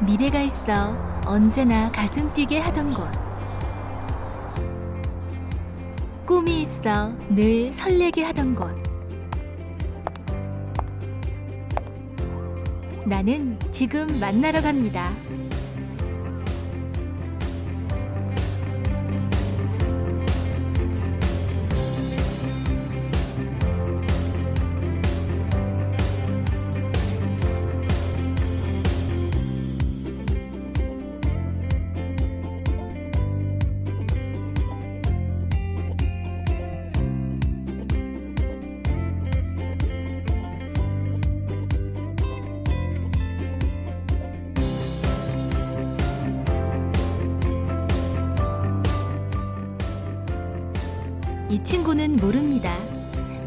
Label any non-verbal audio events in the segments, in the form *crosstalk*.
미래가 있어 언제나 가슴 뛰게 하던 곳. 꿈이 있어 늘 설레게 하던 곳. 나는 지금 만나러 갑니다. 이 친구는 모릅니다.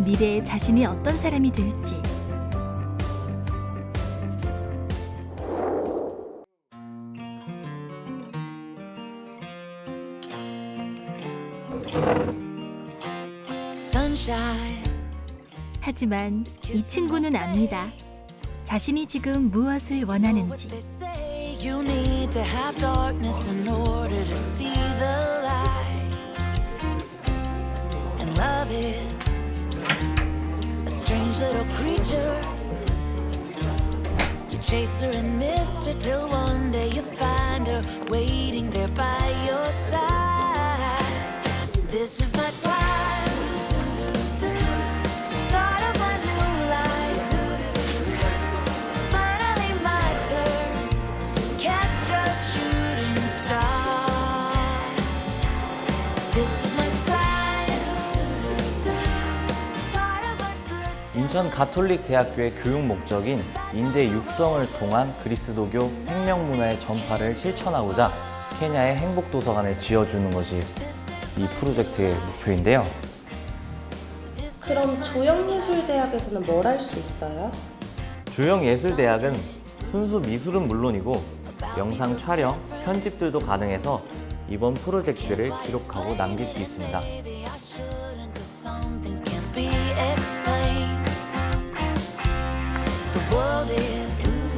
미래에 자신이 어떤 사람이 될지. 하지만 이 친구는 압니다. 자신이 지금 무엇을 원하는지. Love is a strange little creature. You chase her and miss her till one day you find her waiting there by your 인천 가톨릭 대학교의 교육 목적인 인재 육성을 통한 그리스도교 생명문화의 전파를 실천하고자 케냐의 행복도서관을 지어주는 것이 이 프로젝트의 목표인데요. 그럼 조영예술대학에서는 뭘 할 수 있어요? 조영예술대학은 순수 미술은 물론이고 영상 촬영, 편집들도 가능해서 이번 프로젝트를 기록하고 남길 수 있습니다. World is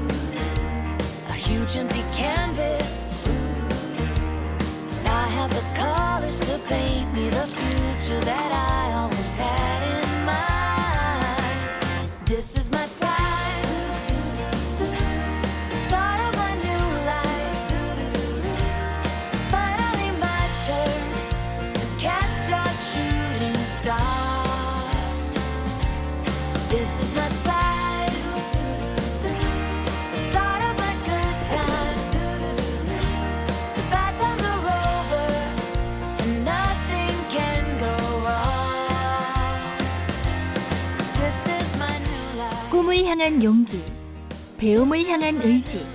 a huge empty canvas. And I have the colors to paint me the future that I always had in mind. This is my time. The start of a new life. It's finally my turn to catch a shooting star. 꿈을 향한 용기, 배움을 향한 의지.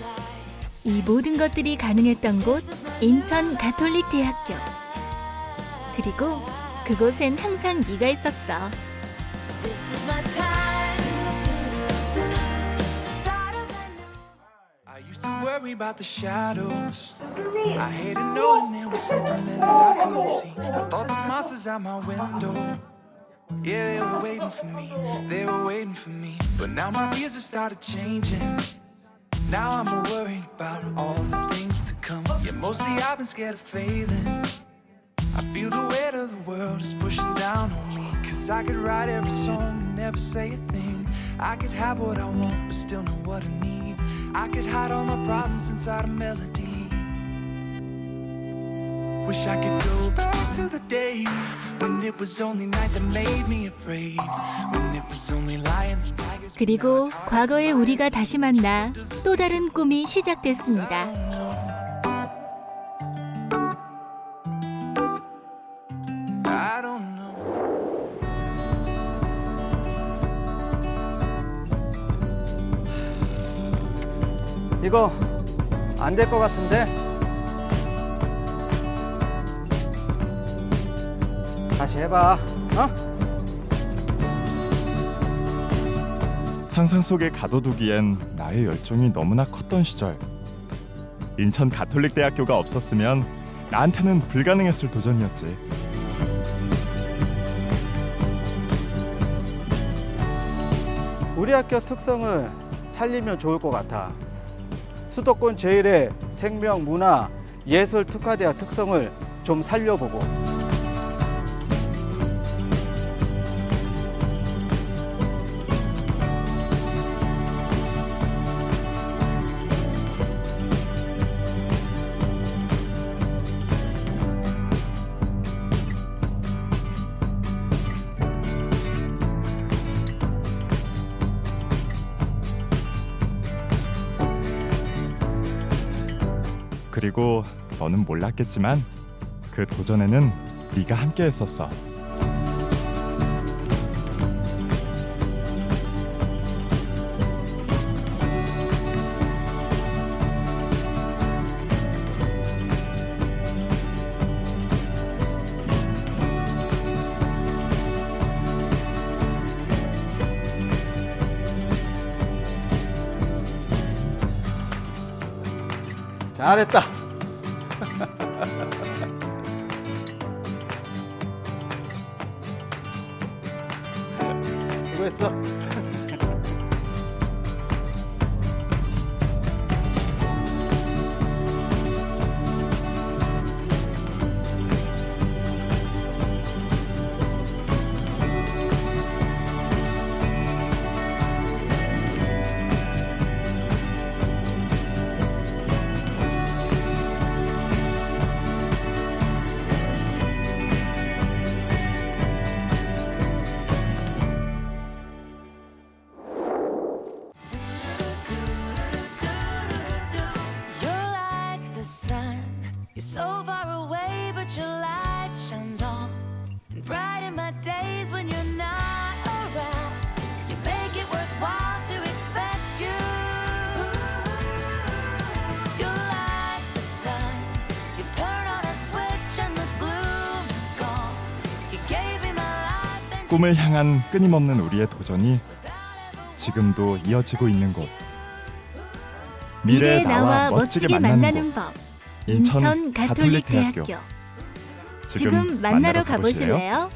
이 모든 것들이 가능했던 곳 인천 가톨릭 대학교. 그리고 그곳엔 항상 네가 있었어. Window. Yeah, they were waiting for me. They were waiting for me. But now my fears have started changing. Now I'm worried about all the things to come. Yeah, mostly I've been scared of failing. I feel the weight of the world is pushing down on me. Cause I could write every song and never say a thing. I could have what I want, but still know what I need. I could hide all my problems inside a melody. Wish I could go back to the day when it was only night that made me afraid. When it was only lions and tigers. 그리고 과거의 우리가 다시 만나 또 다른 꿈이 시작됐습니다. I don't know. 이거 안 될 것 같은데? 다시 해봐. 어? 상상 속에 가둬두기엔 나의 열정이 너무나 컸던 시절. 인천 가톨릭 대학교가 없었으면 나한테는 불가능했을 도전이었지. 우리 학교 특성을 살리면 좋을 것 같아. 수도권 제1의 생명 문화 예술 특화대학 특성을 좀 살려보고 그리고 너는 몰랐겠지만 그 도전에는 네가 함께했었어. 잘했다. *laughs* 수고했어. 꿈을 향한 끊임없는 우리의 도전이 지금도 이어지고 있는 곳. 미래의 나와 멋지게 만나는 법. 인천 가톨릭 대학교. 지금 만나러 가보실래요?